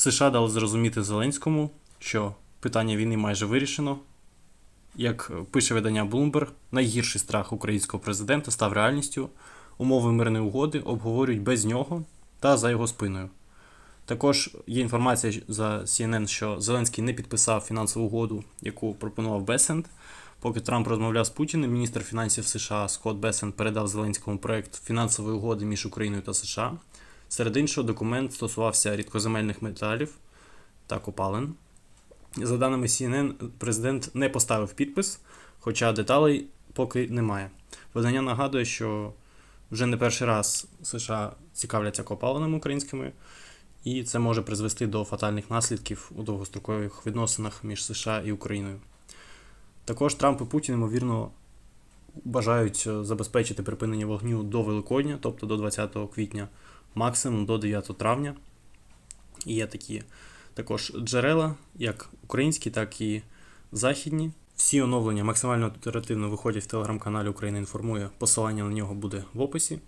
США дали зрозуміти Зеленському, що питання війни майже вирішено. Як пише видання Bloomberg, найгірший страх українського президента став реальністю. Умови мирної угоди обговорюють без нього та за його спиною. Також є інформація за CNN, що Зеленський не підписав фінансову угоду, яку пропонував Бесент. Поки Трамп розмовляв з Путіним, міністр фінансів США Скотт Бесент передав Зеленському проект фінансової угоди між Україною та США. Серед іншого, документ стосувався рідкоземельних металів та копалин. За даними CNN, президент не поставив підпис, хоча деталей поки немає. Видання нагадує, що вже не перший раз США цікавляться копалинами українськими, і це може призвести до фатальних наслідків у довгострокових відносинах між США і Україною. Також Трамп і Путін, ймовірно, бажають е, забезпечити припинення вогню до Великодня, тобто до 20 квітня, максимум до 9 травня. І є такі також джерела, як українські, так і західні. Всі оновлення максимально оперативно виходять в телеграм-каналі Україна інформує. Посилання на нього буде в описі.